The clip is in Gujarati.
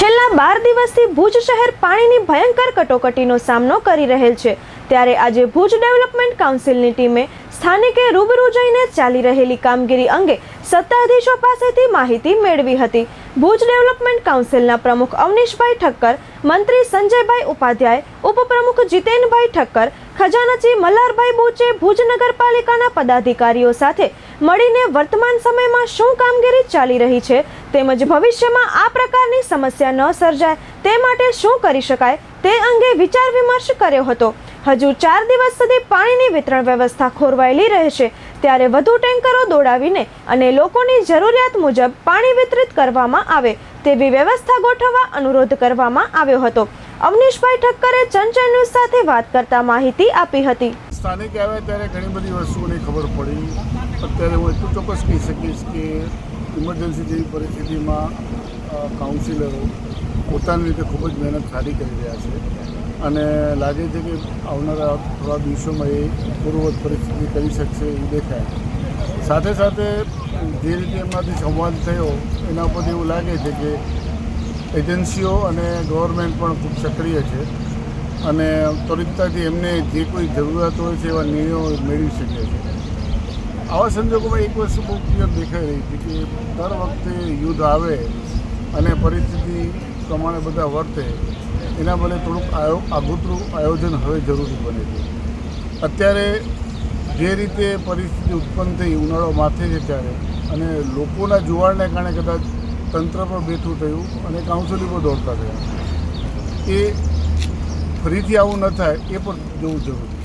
છેલ્લા બાર દિવસથી ભુજ શહેર પાણીની ભયંકર કટોકટીનો સામનો કરી રહેલ છે. ત્યારે આજે ભુજ ડેવલપમેન્ટ કાઉન્સિલની ટીમે સ્થાનિકે રૂબરૂ જઈને ચાલી રહેલી કામગીરી અંગે સત્તાધીશો પાસેથી માહિતી મેળવી હતી. ભુજ ડેવલપમેન્ટ કાઉન્સિલના પ્રમુખ અવનીશભાઈ ઠક્કર, મંત્રી સંજયભાઈ ઉપાધ્યાય, ઉપપ્રમુખ જીતેનભાઈ ઠક્કર, ખજાનચી મલ્હારભાઈ બોચે, ભુજ નગરપાલિકાના પદાધિકારીઓ સાથે મળીને વર્તમાન સમયમાં શું કામગીરી ચાલી રહી છે તેમજ ભવિષ્યમાં આ પ્રકારની સમસ્યા ન સર્જાય તે માટે શું કરી શકાય તે અંગે વિચાર વિમર્શ કર્યો હતો. હજુ ચાર દિવસ સુધી પાણીની વિતરણ વ્યવસ્થા ખોરવાયેલી રહેશે, ત્યારે વધુ ટેન્કરો દોડાવીને અને લોકોની જરૂરિયાત મુજબ પાણી વિતરિત કરવામાં આવે તેવી વ્યવસ્થા ગોઠવવા અનુરોધ કરવામાં આવ્યો હતો. અવનીશભાઈ ઠક્કરે ચંચલ ન્યૂઝ સાથે વાત કરતા માહિતી આપી હતી. સ્થાનિક આવ્યા ત્યારે ઘણી બધી વસ્તુઓની ખબર પડી. અત્યારે હું એટલું ચોક્કસ કહી શકીશ કે ઇમરજન્સી જેવી પરિસ્થિતિમાં કાઉન્સિલરો પોતાની રીતે ખૂબ જ મહેનત સારી કરી રહ્યા છે. અને લાગે છે કે આવનારા થોડા દિવસોમાં એ પૂર્વવત પરિસ્થિતિ કરી શકશે એવું દેખાય. સાથે સાથે જે રીતે એમનાથી સંવાદ થયો, એના ઉપર એવું લાગે છે કે એજન્સીઓ અને ગવર્મેન્ટ પણ ખૂબ સક્રિય છે અને ત્વરિતતાથી એમને જે કોઈ જરૂરિયાત હોય છે એવા નિર્ણયો મેળવી શકે છે. આવા સંજોગોમાં એક વસ્તુ બહુ ક્લિયર દેખાઈ રહી છે કે દર વખતે યુદ્ધ આવે અને પરિસ્થિતિ પ્રમાણે બધા વર્તે, એના બદલે થોડુંક આયો આગોતરું આયોજન હવે જરૂરી બને છે. અત્યારે જે રીતે પરિસ્થિતિ ઉત્પન્ન થઈ, ઉનાળો માથે છે ત્યારે, અને લોકોના જુવાળને કારણે કદાચ તંત્ર પર બેઠું થયું અને કાઉન્સિલ પર દોડતા થયા એ ફરીથી આવું ન થાય, એ પણ જોવું જરૂરી